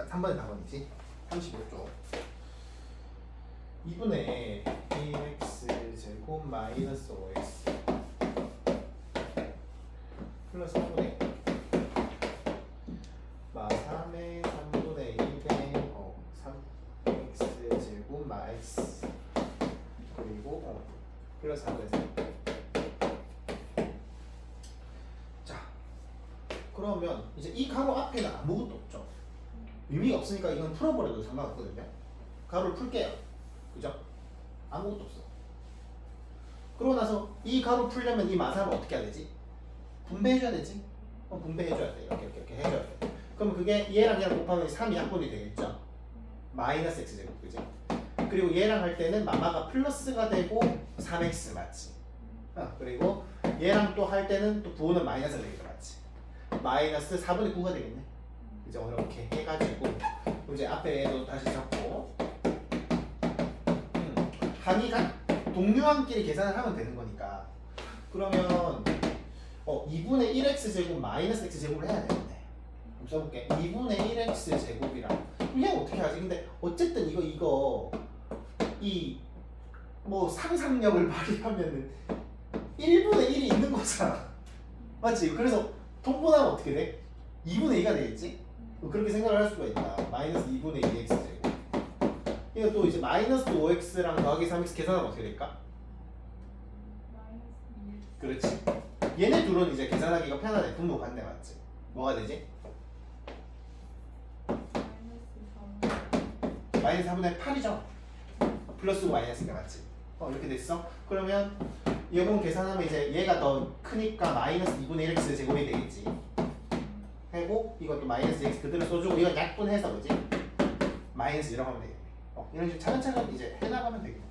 자 3번의 답안이지. 35쪽. 2분의 2x 제곱 마이너스 5x 플러스 3분의 마 3의 3분의 1의 어, 3x 제곱 마 x 그리고 어, 플러스 3분의 3 자, 그러면 이제 이 가로 앞에는 아무것도 없죠. 의미가 없으니까 이건 풀어버려도 상관없거든요. 가로를 풀게요. 그죠? 아무것도 없어. 그러고 나서 이 가로 풀려면 이 마사를 어떻게 해야 되지? 분배해줘야 되지? 어, 분배해줘야 돼. 이렇게, 이렇게, 이렇게 해줘야 돼. 그럼 그게 얘랑 얘랑 곱하면 3이 약분이 되겠죠? 마이너스 x제곱, 그지? 그리고 얘랑 할 때는 마마가 플러스가 되고 3x 맞지? 어, 그리고 얘랑 또 할 때는 또 부호는 마이너스가 되겠죠, 맞지? 마이너스 4분의 9가 되겠네. 이제 이렇게 해가지고 이제 앞에 얘도 다시 적고 음, 항이가 동류항끼리 계산을 하면 되는 거니까 그러면 어 2분의 1x 제곱 마이너스 x 제곱을 해야 되는데 그럼 써볼게 2분의 1x 제곱이랑 얘 어떻게 하지? 근데 어쨌든 이거 이거 이 뭐 상상력을 발휘하면은 1분의 1이 있는 거잖아 맞지? 그래서 통분하면 어떻게 돼? 2분의 2가 되겠지? 그렇게 생각을 할 수가 있다. 마이너스 2분의 2x 제곱. 이거 또 이제 마이너스 5x랑 더하기 3x 계산하면 어떻게 될까? 그렇지. 얘네 둘은 이제 계산하기가 편하네. 분모 반대 맞지? 뭐가 되지? 마이너스 4분의 8이죠? 플러스 마이너스가 맞지? 어 이렇게 됐어? 그러면 이번 계산하면 이제 얘가 더 크니까 마이너스 2분의 1x 제곱이 되겠지. 하고 이것도 마이너스 x 그대로 써주고 이건 약분해서 그지? 마이너스 이라고 하면 되겠네. 어, 이런 식으로 차근차근 이제 해나가면 되겠네.